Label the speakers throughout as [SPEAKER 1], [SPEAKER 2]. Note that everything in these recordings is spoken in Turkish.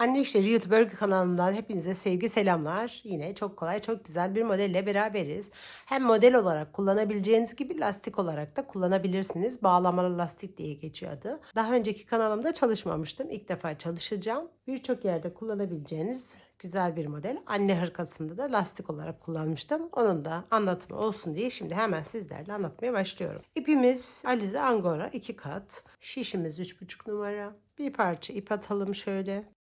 [SPEAKER 1] Anne İşleri YouTube örgü kanalından hepinize sevgi selamlar. Yine çok kolay, çok güzel bir modelle beraberiz. Hem model olarak kullanabileceğiniz gibi lastik olarak da kullanabilirsiniz. Bağlamalı lastik diye geçiyor adı. Daha önceki kanalımda çalışmamıştım. İlk defa çalışacağım. Birçok yerde kullanabileceğiniz güzel bir model. Anne hırkasında da lastik olarak kullanmıştım. Onun da anlatımı olsun diye şimdi hemen sizlerle anlatmaya başlıyorum. İpimiz Alize Angora 2 kat. Şişimiz 3,5 numara. Bir parça ip atalım şöyle.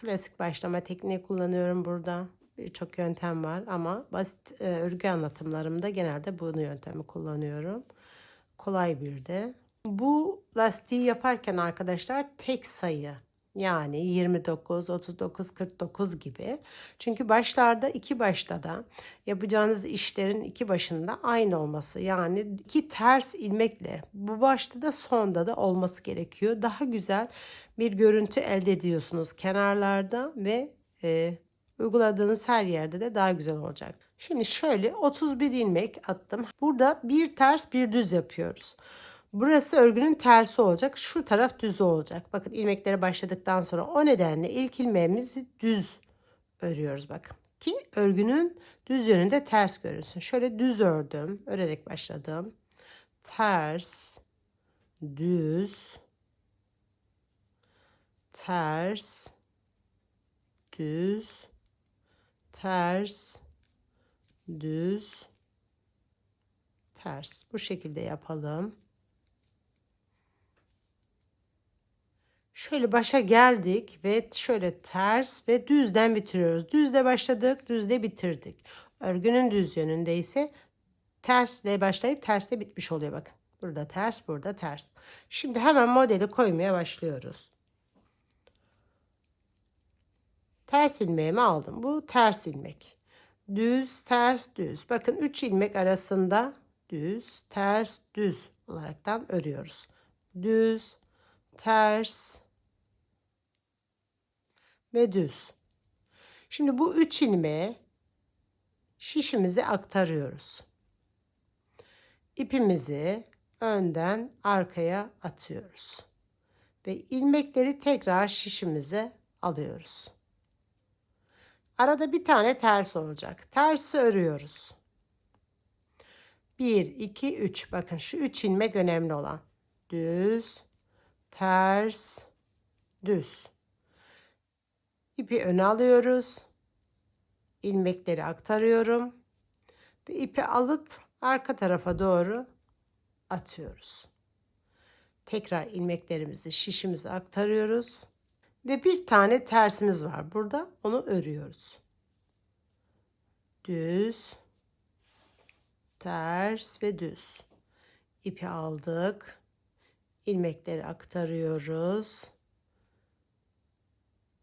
[SPEAKER 1] Klasik başlama tekniği kullanıyorum burada. Birçok yöntem var ama basit e, örgü anlatımlarımda genelde bunu yöntemi kullanıyorum. Kolay bir de. Bu lastiği yaparken arkadaşlar tek sayı yani 29, 39, 49 gibi. Çünkü başlarda iki başta da yapacağınız işlerin iki başında aynı olması yani iki ters ilmekle bu başta da sonda da olması gerekiyor. Daha güzel bir görüntü elde ediyorsunuz kenarlarda ve e, uyguladığınız her yerde de daha güzel olacak. Şimdi şöyle 31 ilmek attım. Burada bir ters bir düz yapıyoruz. Burası örgünün tersi olacak. Şu taraf düz olacak. Bakın ilmeklere başladıktan sonra o nedenle ilk ilmeğimizi düz örüyoruz bakın. Ki örgünün düz yönünde ters görünsün. Şöyle düz ördüm. Örerek başladım. Ters, düz, ters, düz, ters, düz, ters. Bu şekilde yapalım. Şöyle başa geldik ve şöyle ters ve düzden bitiriyoruz. Düzle başladık, düzle bitirdik. Örgünün düz yönünde ise tersle başlayıp tersle bitmiş oluyor bakın. Burada ters, burada ters. Şimdi hemen modeli koymaya başlıyoruz. Ters ilmeğimi aldım. Bu ters ilmek. Düz, ters, düz. Bakın 3 ilmek arasında düz, ters, düz olaraktan örüyoruz. Düz, ters, ve düz. Şimdi bu üç ilmeği şişimize aktarıyoruz. İpimizi önden arkaya atıyoruz. Ve ilmekleri tekrar şişimize alıyoruz. Arada bir tane ters olacak. Tersi örüyoruz. 1, 2, 3. Bakın şu 3 ilmek önemli olan. Düz, ters, düz. İpi öne alıyoruz. ilmekleri aktarıyorum. Ve ipi alıp arka tarafa doğru atıyoruz. Tekrar ilmeklerimizi şişimize aktarıyoruz. Ve bir tane tersimiz var burada. Onu örüyoruz. Düz, ters ve düz. İpi aldık. ilmekleri aktarıyoruz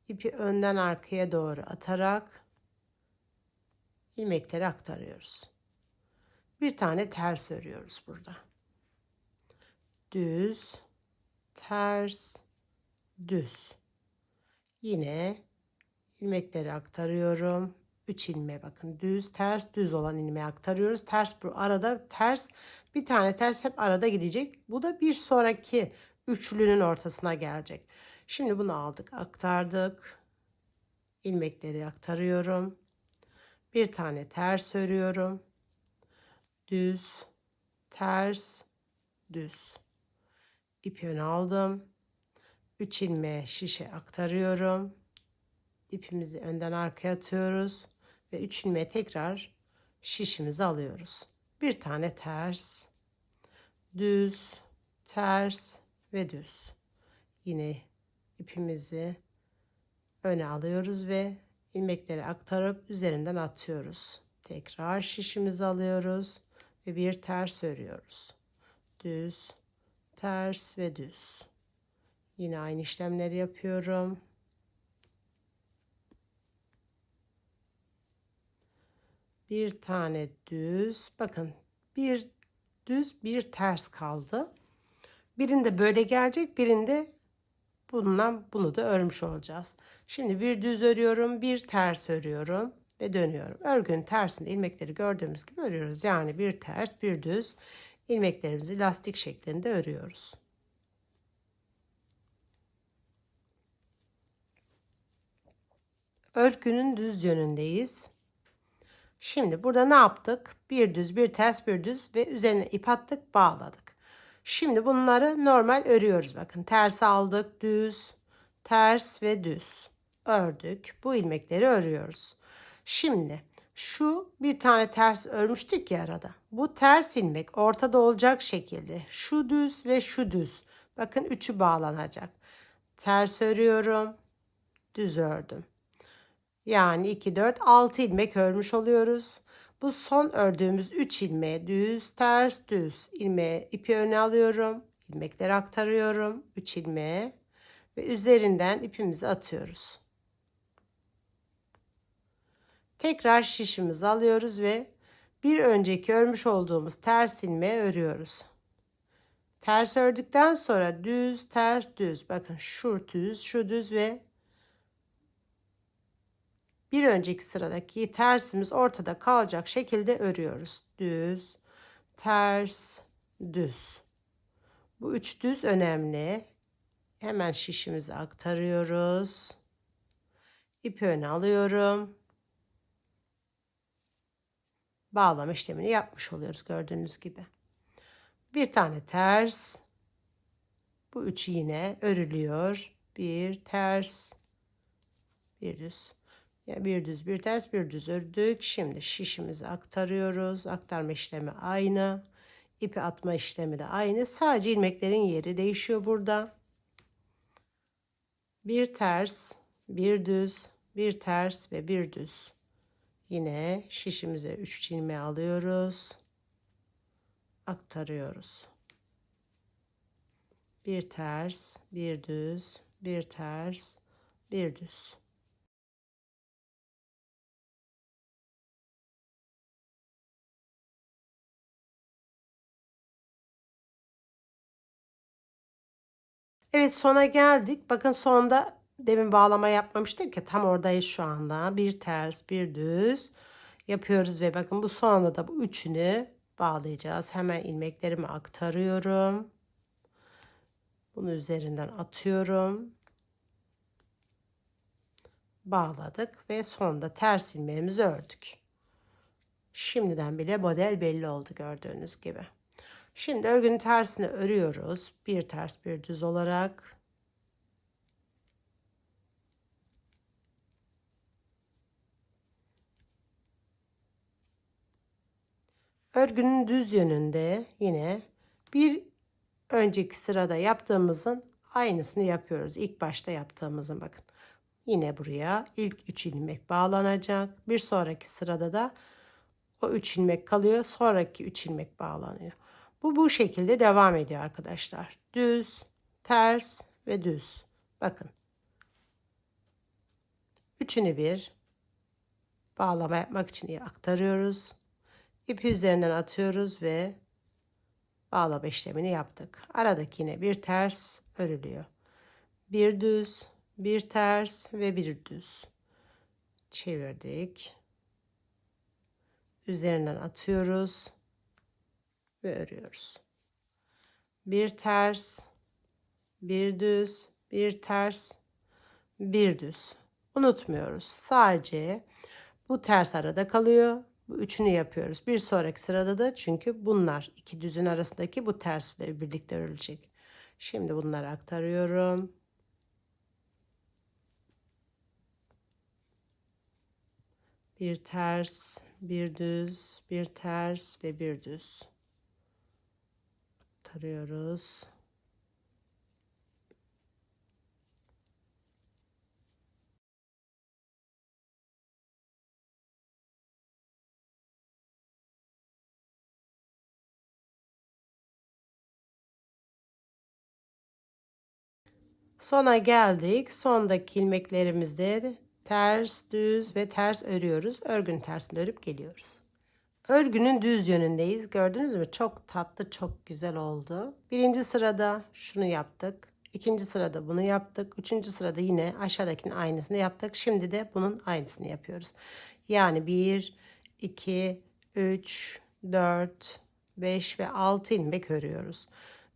[SPEAKER 1] ipi önden arkaya doğru atarak ilmekleri aktarıyoruz. Bir tane ters örüyoruz burada. Düz, ters, düz. Yine ilmekleri aktarıyorum. 3 ilmeğe bakın. Düz, ters, düz olan ilmeği aktarıyoruz. Ters bu arada ters bir tane ters hep arada gidecek. Bu da bir sonraki üçlünün ortasına gelecek. Şimdi bunu aldık, aktardık. ilmekleri aktarıyorum. Bir tane ters örüyorum. Düz, ters, düz. İpi öne aldım. 3 ilmeğe şişe aktarıyorum. İpimizi önden arkaya atıyoruz ve 3 ilmeğe tekrar şişimizi alıyoruz. Bir tane ters, düz, ters ve düz. Yine ipimizi öne alıyoruz ve ilmekleri aktarıp üzerinden atıyoruz. Tekrar şişimizi alıyoruz ve bir ters örüyoruz. Düz, ters ve düz. Yine aynı işlemleri yapıyorum. Bir tane düz. Bakın bir düz bir ters kaldı. Birinde böyle gelecek, birinde Bundan bunu da örmüş olacağız. Şimdi bir düz örüyorum, bir ters örüyorum ve dönüyorum. Örgünün tersinde ilmekleri gördüğümüz gibi örüyoruz. Yani bir ters, bir düz. ilmeklerimizi lastik şeklinde örüyoruz. Örgünün düz yönündeyiz. Şimdi burada ne yaptık? Bir düz, bir ters, bir düz ve üzerine ip attık, bağladık. Şimdi bunları normal örüyoruz. Bakın ters aldık, düz, ters ve düz. Ördük. Bu ilmekleri örüyoruz. Şimdi şu bir tane ters örmüştük ya arada. Bu ters ilmek ortada olacak şekilde şu düz ve şu düz. Bakın üçü bağlanacak. Ters örüyorum. Düz ördüm. Yani 2, 4, 6 ilmek örmüş oluyoruz. Bu son ördüğümüz 3 ilmeğe düz, ters, düz ilmeğe ipi öne alıyorum. ilmekleri aktarıyorum 3 ilmeğe ve üzerinden ipimizi atıyoruz. Tekrar şişimizi alıyoruz ve bir önceki örmüş olduğumuz ters ilmeği örüyoruz. Ters ördükten sonra düz, ters, düz. Bakın şu düz, şu düz ve bir önceki sıradaki tersimiz ortada kalacak şekilde örüyoruz. Düz, ters, düz. Bu üç düz önemli. Hemen şişimizi aktarıyoruz. İpi öne alıyorum. Bağlama işlemini yapmış oluyoruz gördüğünüz gibi. Bir tane ters. Bu üç yine örülüyor. Bir ters, bir düz. Bir düz, bir ters, bir düz ördük. Şimdi şişimizi aktarıyoruz. Aktarma işlemi aynı. İpi atma işlemi de aynı. Sadece ilmeklerin yeri değişiyor burada. Bir ters, bir düz, bir ters ve bir düz. Yine şişimize 3 ilmeği alıyoruz. Aktarıyoruz. Bir ters, bir düz, bir ters, bir düz. Evet sona geldik. Bakın sonda demin bağlama yapmamıştık ya tam oradayız şu anda. Bir ters bir düz yapıyoruz ve bakın bu sonda da bu üçünü bağlayacağız. Hemen ilmeklerimi aktarıyorum. Bunu üzerinden atıyorum. Bağladık ve sonda ters ilmeğimizi ördük. Şimdiden bile model belli oldu gördüğünüz gibi. Şimdi örgünün tersini örüyoruz. Bir ters bir düz olarak. Örgünün düz yönünde yine bir önceki sırada yaptığımızın aynısını yapıyoruz. İlk başta yaptığımızın bakın. Yine buraya ilk 3 ilmek bağlanacak. Bir sonraki sırada da o 3 ilmek kalıyor. Sonraki 3 ilmek bağlanıyor. Bu bu şekilde devam ediyor arkadaşlar. Düz, ters ve düz. Bakın. Üçünü bir bağlama yapmak için aktarıyoruz. İpi üzerinden atıyoruz ve bağlama işlemini yaptık. Aradaki yine bir ters örülüyor. Bir düz, bir ters ve bir düz. Çevirdik. Üzerinden atıyoruz ve örüyoruz. Bir ters, bir düz, bir ters, bir düz. Unutmuyoruz. Sadece bu ters arada kalıyor. Bu üçünü yapıyoruz. Bir sonraki sırada da çünkü bunlar iki düzün arasındaki bu tersle birlikte örülecek. Şimdi bunları aktarıyorum. Bir ters, bir düz, bir ters ve bir düz tarıyoruz. Sona geldik. Sondaki ilmeklerimizde ters, düz ve ters örüyoruz. Örgünün tersini örüp geliyoruz. Örgünün düz yönündeyiz. Gördünüz mü? Çok tatlı, çok güzel oldu. Birinci sırada şunu yaptık. İkinci sırada bunu yaptık. Üçüncü sırada yine aşağıdakinin aynısını yaptık. Şimdi de bunun aynısını yapıyoruz. Yani 1, 2, 3, 4, 5 ve 6 ilmek örüyoruz.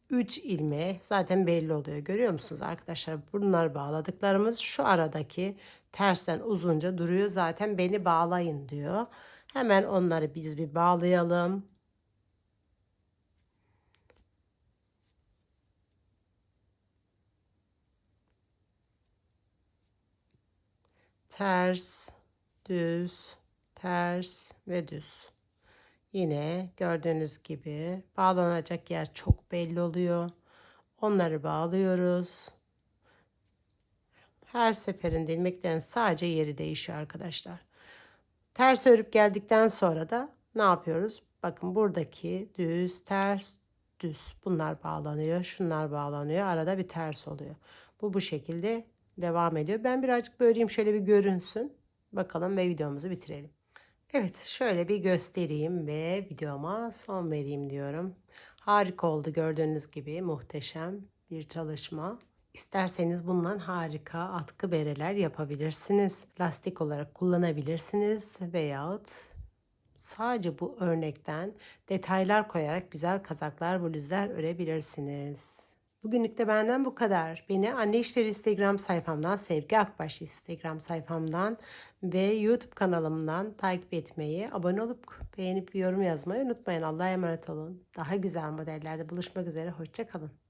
[SPEAKER 1] 3 ilmeğe zaten belli oluyor. Görüyor musunuz arkadaşlar? Bunlar bağladıklarımız şu aradaki tersten uzunca duruyor. Zaten beni bağlayın diyor. Hemen onları biz bir bağlayalım. Ters, düz, ters ve düz. Yine gördüğünüz gibi bağlanacak yer çok belli oluyor. Onları bağlıyoruz. Her seferinde ilmeklerin sadece yeri değişiyor arkadaşlar. Ters örüp geldikten sonra da ne yapıyoruz? Bakın buradaki düz, ters, düz. Bunlar bağlanıyor. Şunlar bağlanıyor. Arada bir ters oluyor. Bu bu şekilde devam ediyor. Ben birazcık böleyim şöyle bir görünsün. Bakalım ve videomuzu bitirelim. Evet şöyle bir göstereyim ve videoma son vereyim diyorum. Harika oldu gördüğünüz gibi muhteşem bir çalışma. İsterseniz bundan harika atkı bereler yapabilirsiniz. Lastik olarak kullanabilirsiniz veyahut sadece bu örnekten detaylar koyarak güzel kazaklar, bluzlar örebilirsiniz. Bugünlük de benden bu kadar. Beni Anne İşleri Instagram sayfamdan, Sevgi Akbaş Instagram sayfamdan ve YouTube kanalımdan takip etmeyi, abone olup beğenip yorum yazmayı unutmayın. Allah'a emanet olun. Daha güzel modellerde buluşmak üzere. Hoşçakalın.